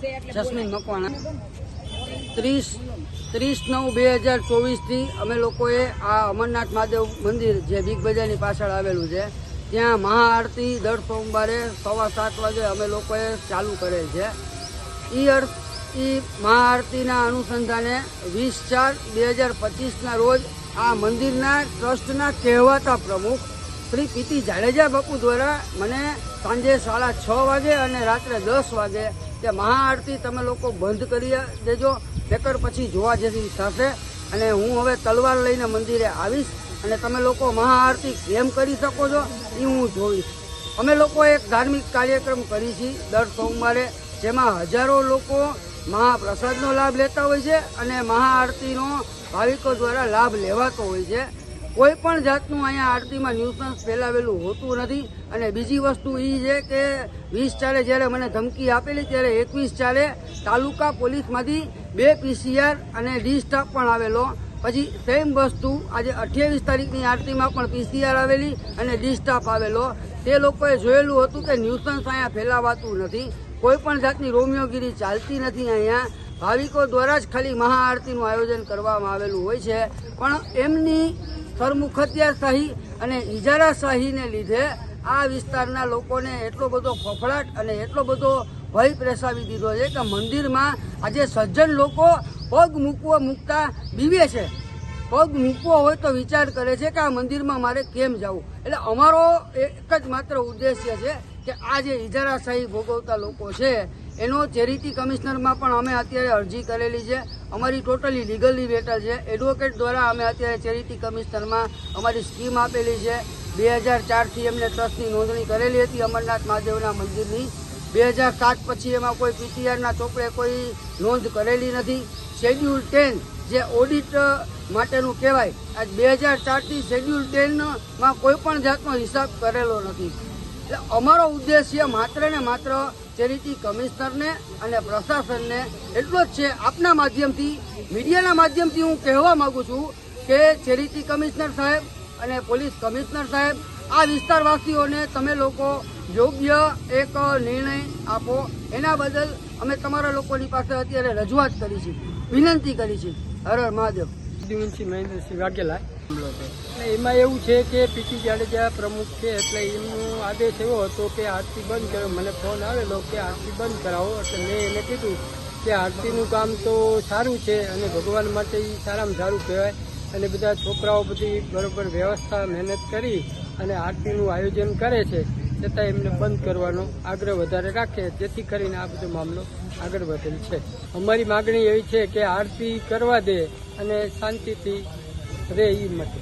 Jasmine Makwana. ત્રીસ ત્રીસ નવ બે હજાર ચોવીસથી અમે લોકોએ આ અમરનાથ મહાદેવ મંદિર જે બિગ બજારની પાછળ આવેલું છે, ત્યાં મહાઆરતી દર સોમવારે સવા સાત વાગે અમે લોકોએ ચાલુ કરેલ છે. એ અર્થ એ મહાઆરતીના અનુસંધાને વીસ ચાર બે હજાર પચીસના રોજ આ મંદિરના ટ્રસ્ટના કહેવાતા પ્રમુખ શ્રી પીટી જાડેજા બાપુ દ્વારા મને સાંજે સાડા છ વાગે અને રાત્રે દસ વાગે કે મહાઆરતી તમે લોકો બંધ કરી દેજો. નકર પછી જોવા જેવી થશે. અને હું હવે તલવાર લઈને મંદિરે આવીશ અને તમે લોકો મહાઆરતી કેમ કરી શકો છો એ હું જોઈશ. અમે લોકો એક ધાર્મિક કાર્યક્રમ કરી છીએ દર સોમવારે, જેમાં હજારો લોકો મહાપ્રસાદનો લાભ લેતા હોય છે અને મહાઆરતીનો ભાવિકો દ્વારા લાભ લેવાતો હોય છે. કોઈ પણ જાતનું અહીંયા આરતીમાં ન્યુસન્સ ફેલાવેલું હોતું નથી. અને બીજી વસ્તુ એ છે કે વીસ ચારે જ્યારે મને ધમકી આપેલી ત્યારે એકવીસ ચારે તાલુકા પોલીસમાંથી બે પીસીઆર અને ડી સ્ટાફ પણ આવેલો. પછી સેમ વસ્તુ આજે અઠ્યાવીસ તારીખની આરતીમાં પણ પીસીઆર આવેલી અને ડી સ્ટાફ આવેલો. તે લોકોએ જોયેલું હતું કે ન્યુસન્સ અહીંયા ફેલાવાતું નથી. કોઈ પણ જાતની રોમિયોગીરી ચાલતી નથી અહીંયા. ભાવિકો દ્વારા જ ખાલી મહાઆરતીનું આયોજન કરવામાં આવેલું હોય છે. પણ એમની સરમુખત્યારશાહી અને ઇજારાશાહીને લીધે આ વિસ્તારના લોકોને એટલો બધો ફફડાટ અને એટલો બધો ભય પ્રસાવી દીધો છે કે મંદિરમાં આજે સજ્જન લોકો પગ મૂકવા મૂકતા બીવે છે. પગ મૂકવો હોય તો વિચાર કરે છે કે આ મંદિરમાં મારે કેમ જવું? એટલે અમારો એક જ માત્ર ઉદ્દેશ્ય છે કે આ જે ઇજારાશાહી ભોગવતા લોકો છે, એનો ચેરિટી કમિશનરમાં પણ અમે અત્યારે અરજી કરેલી છે. અમારી ટોટલી લીગલી બેટર છે. એડવોકેટ દ્વારા અમે અત્યારે ચેરિટી કમિશનરમાં અમારી સ્કીમ આપેલી છે. બે હજાર ચારથી એમને ટ્રસ્ટની નોંધણી કરેલી હતી અમરનાથ મહાદેવના મંદિરની. બે હજાર સાત પછી એમાં કોઈ પીટીઆરના ચોપડે કોઈ નોંધ કરેલી નથી. શેડ્યુલ ટેન જે ઓડિટ માટેનું કહેવાય આજ બે હજાર ચારથી શેડ્યુલ ટેનમાં કોઈ પણ જાતનો હિસાબ કરેલો નથી. એટલે અમારો ઉદ્દેશ્ય માત્ર ને માત્ર ચેરિટી કમિશનરને અને પ્રશાસનને એટલો જ છે, આપના માધ્યમથી, મીડિયાના માધ્યમથી હું કહેવા માગું છું કે ચેરિટી કમિશનર સાહેબ અને પોલીસ કમિશનર સાહેબ, આ વિસ્તારવાસીઓને તમે લોકો યોગ્ય એક નિર્ણય આપો. એના બદલ અમે તમારા લોકોની પાસે અત્યારે રજૂઆત કરી છે, વિનંતી કરી છે. હર મહાદેવ. દિવંશી મહેન્દ્રસિંહ વાઘેલા. એમાં એવું છે કે પીટી જાડેજા પ્રમુખ છે, એટલે એમનો આદેશ એવો હતો કે આરતી બંધ કરો. મને ફોન આવેલો કે આરતી બંધ કરાવો. એટલે મેં એને કીધું કે આરતીનું કામ તો સારું છે અને ભગવાન માટે એ સારામાં સારું કહેવાય. અને બધા છોકરાઓ બધી બરોબર વ્યવસ્થા મહેનત કરી અને આરતીનું આયોજન કરે છે. છતાં એમને બંધ કરવાનો આગ્રહ વધારે રાખે. જેથી કરીને આ બધો મામલો આગળ વધેલ છે. અમારી માગણી એવી છે કે આરતી કરવા દે અને શાંતિથી રહે એ માટે.